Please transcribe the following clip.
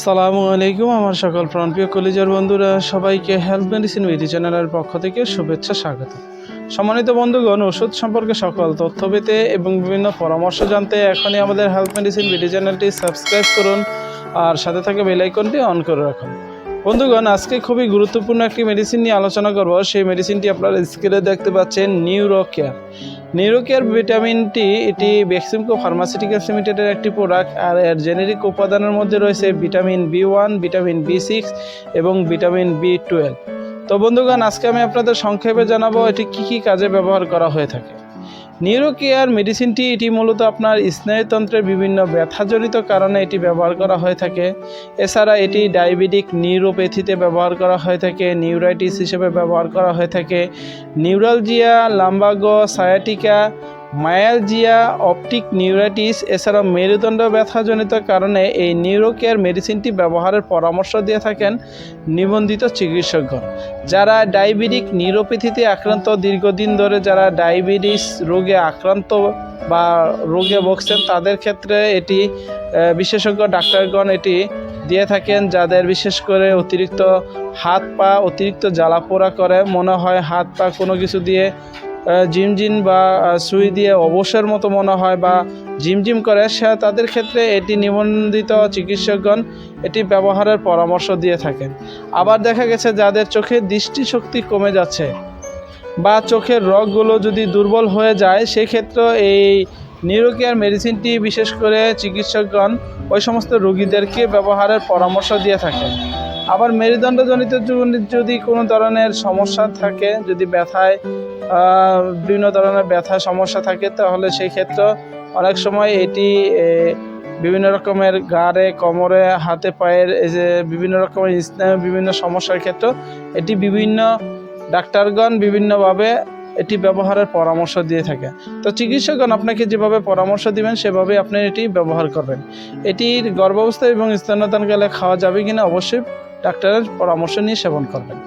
সালামু আলাইকুম, আমার সকল প্রাণপ্রিয় কলেজের বন্ধুরা, সবাইকে হেলথ মেডিসিন মেডি চ্যানেলের পক্ষ থেকে শুভেচ্ছা, স্বাগত। সম্মানিত বন্ধুগণ, ওষুধ সম্পর্কে সকল তথ্য পেতে এবং বিভিন্ন পরামর্শ জানতে এখনই আমাদের হেলথ মেডিসিন মেডি চ্যানেলটি সাবস্ক্রাইব করুন আর সাথে থাকা বেলাইকনটি অন করে রাখুন। বন্ধুগণ, আজকে খুবই গুরুত্বপূর্ণ একটি মেডিসিন নিয়ে আলোচনা করব। সেই মেডিসিনটি আপনারা স্ক্রিনে দেখতে পাচ্ছেন নিউরো কেয়ার নিউরো কেয়ার ভিটামিনটি এটি বেক্সিমকো ফার্মাসিউটিক্যালস লিমিটেডের একটি প্রোডাক্ট আর এর জেনেরিক উপাদানের মধ্যে রয়েছে vitamin B one vitamin B six এবং ভিটামিন বি টুয়েলভ তো বন্ধুগণ, আজকে আমি আপনাদের সংক্ষেপে জানাব এটি কি কি কাজে ব্যবহার করা হয়ে থাকে। নিউরো কেয়ার মেডিসিনটি এটি মূলত আপনার স্নায়ুতন্ত্রের বিভিন্ন ব্যথাজনিত কারণে এটি ব্যবহার করা হয়ে থাকে। এছাড়া এটি ডায়াবেটিক নিউরোপ্যাথিতে ব্যবহার করা হয়ে থাকে, নিউরাইটিস হিসেবে ব্যবহার করা হয়ে থাকে, neuralgia, lumbago, sciatica myalgia optic neuritis এছাড়া মেরুদণ্ড ব্যথাজনিত কারণে এই নিউরোকেয়ার মেডিসিনটি ব্যবহারের পরামর্শ দিয়ে থাকেন নিবন্ধিত চিকিৎসকগণ, যারা ডায়াবেটিক নিউরোপ্যাথিতে আক্রান্ত দীর্ঘদিন ধরে, যারা ডায়াবেটিস রোগে আক্রান্ত বা রোগে ভুগছেন, তাদের ক্ষেত্রে এটি বিশেষজ্ঞ ডাক্তারগণ এটি দিয়ে থাকেন, যাদের বিশেষ করে অতিরিক্ত হাত পা অতিরিক্ত জ্বালা পোড়া করে, মনে হয় হাত পা কোনো কিছু দিয়ে ঝিমঝিম বা সুই দিয়ে অবসর মতো মনে হয় বা ঝিমঝিম করে, সে তাদের ক্ষেত্রে এটি নিবন্ধিত চিকিৎসকগণ এটি ব্যবহারের পরামর্শ দিয়ে থাকেন। আবার দেখা গেছে যাদের চোখের দৃষ্টিশক্তি কমে যাচ্ছে বা চোখের রগগুলো যদি দুর্বল হয়ে যায় সেক্ষেত্রে এই নিউরোকেয়ার মেডিসিনটি বিশেষ করে চিকিৎসকগণ ওই সমস্ত রোগীদেরকে ব্যবহারের পরামর্শ দিয়ে থাকেন। আবার মেরুদণ্ডজনিত যদি- কোনো ধরনের সমস্যা থাকে, যদি ব্যথায় বিভিন্ন ধরনের ব্যথা সমস্যা থাকে, তাহলে সেই ক্ষেত্রে অনেক সময় এটি বিভিন্ন রকমের গাড়ে, কোমরে, হাতে, পায়ের, এই যে বিভিন্ন রকমের স্নায়ু বিভিন্ন সমস্যার ক্ষেত্রে এটি বিভিন্ন ডাক্তারগণ বিভিন্নভাবে এটি ব্যবহারের পরামর্শ দিয়ে থাকে। তো চিকিৎসকগণ আপনাকে যেভাবে পরামর্শ দিবেন সেভাবে আপনি এটি ব্যবহার করবেন। এটির গর্ভাবস্থা এবং স্তন্যদানকালে খাওয়া যাবে কিনা অবশ্যই ডাক্তারের পরামর্শ নিয়ে সেবন করবেন।